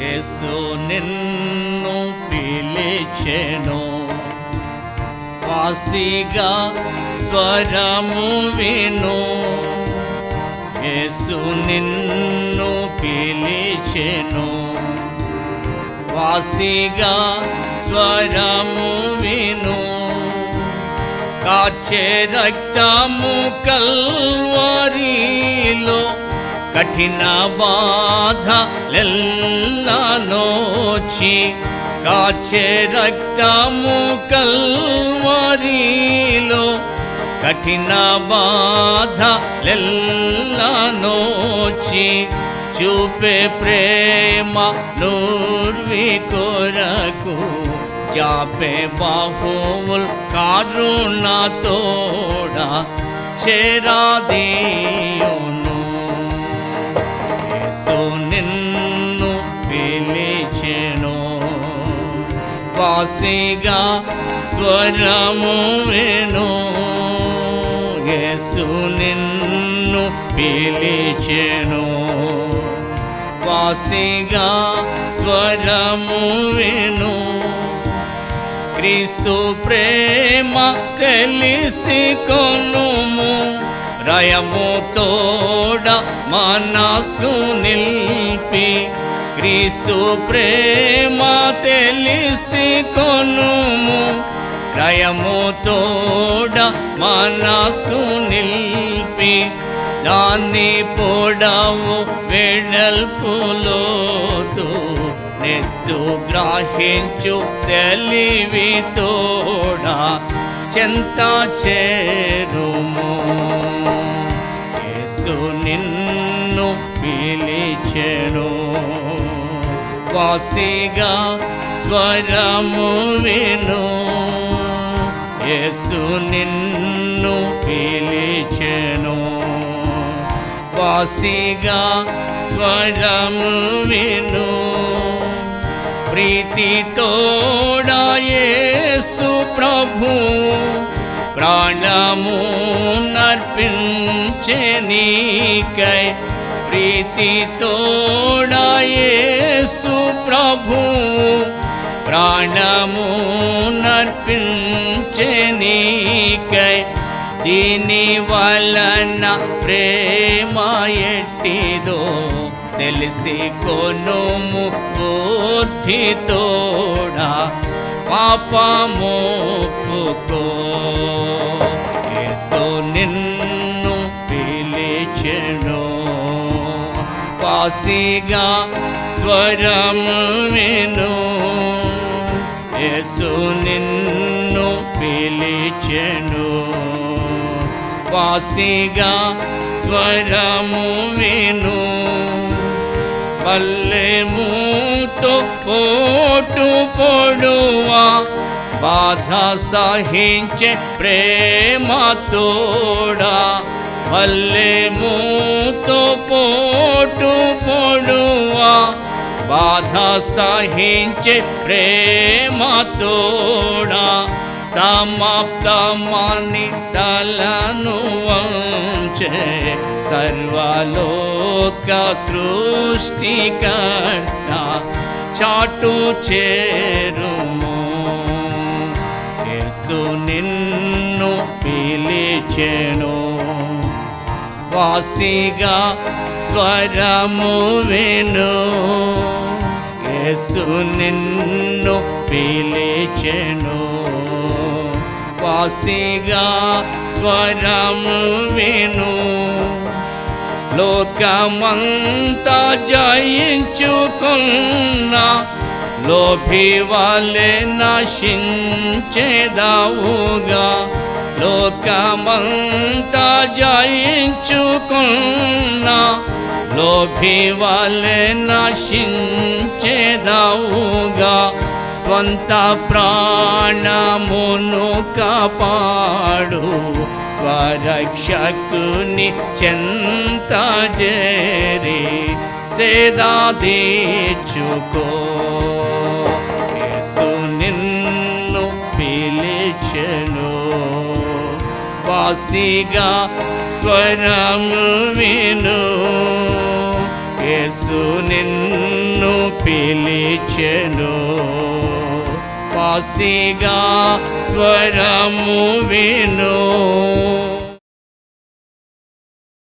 యేసు నిన్ను పిలిచెను. వాసిగా స్వరము విను. యేసు నిన్ను పిలిచెను. వాసిగా స్వరము విను. కాచే రక్తము కల్వరిలో ಕಠಿಣ ಬಾಧಲೆಲ್ಲ ನೋಚಿ ಕಾಚೆ ರಕ್ತಮು ಕಲ್ವರಿಲು ಕಠಿಣ ಬಾಧಲೆಲ್ಲ ನೋಚಿ ಚೂಪೆ ಪ್ರೇಮ ನೂರ್ವಿ ಕೊರಕು ಜಾಪೆ ಬಾಹುಲ್ ಕಾರುಣ ತೋಡ ಚೇರಾ ದೇಯೋಣ యేసు నిన్ను పిలిచెను. వాసిగా స్వరము విను. యేసు నిన్ను పిలిచెను. వాసిగా స్వరము విను. క్రీస్తు ప్రేమ తెలిసి కొను. రయముతోడ మనసు నిల్పి క్రీస్తు ప్రేమ తెలిసి కొనుము. రయముతోడ మనసు నిల్పి దాన్ని పొడవు వెడల్పులోతు నెత్తు గ్రాహించు తెలివితోడ చెంత చేరుము. పిలిచెను వాసిగా స్వరము విను. యేసు నిన్ను పిలిచెను. వాసిగా స్వరము విను. ప్రీతితోడాయేసు ప్రభు ప్రాణము నర్పించే నీకై ప్రీతి తోడాయేసు ప్రభు ప్రాణము నర్పించే నీకై దీని వలన ప్రేమ ఎట్టిదో తెలిసి కొనుము బుద్ధి తోడా పాపమోపుకో. యేసు నిన్ను పిలిచెను. పాసిగా స్వరము విను యేసు నిన్ను పిలిచెను వాసిగా స్వరము విను పల్లెముతో పోటు పొడువా బాధ సహించే ప్రేమ తోడా పల్లెముతో పోటు పొడువా బాధ సహించే ప్రేమ తోడా సమాప్తమని తలను వంచే సర్వలోక సృష్టికర్త చాటు చేరుము. యేసు నిన్ను పిలిచెను. వాసిగా స్వరము విను. యేసు నిన్ను పిలిచెను. వాసిగా స్వరము విను. లోకమంతా జయించుకున్న లోభి వాళ్ళే నశించేదావుగా. లోకమంతా జయించుకున్నా లోభి వాళ్ళే నశించేదావుగా స్వంత ప్రాణమును కాపాడు స్వరక్షకుని చెంత జేరి సేదా తీర్చుకో. నిన్ను పిలిచెను. వాసిగా స్వరము విను. యేసు నిన్ను నిన్ను పిలిచెను. పాసిగా స్వరము విను.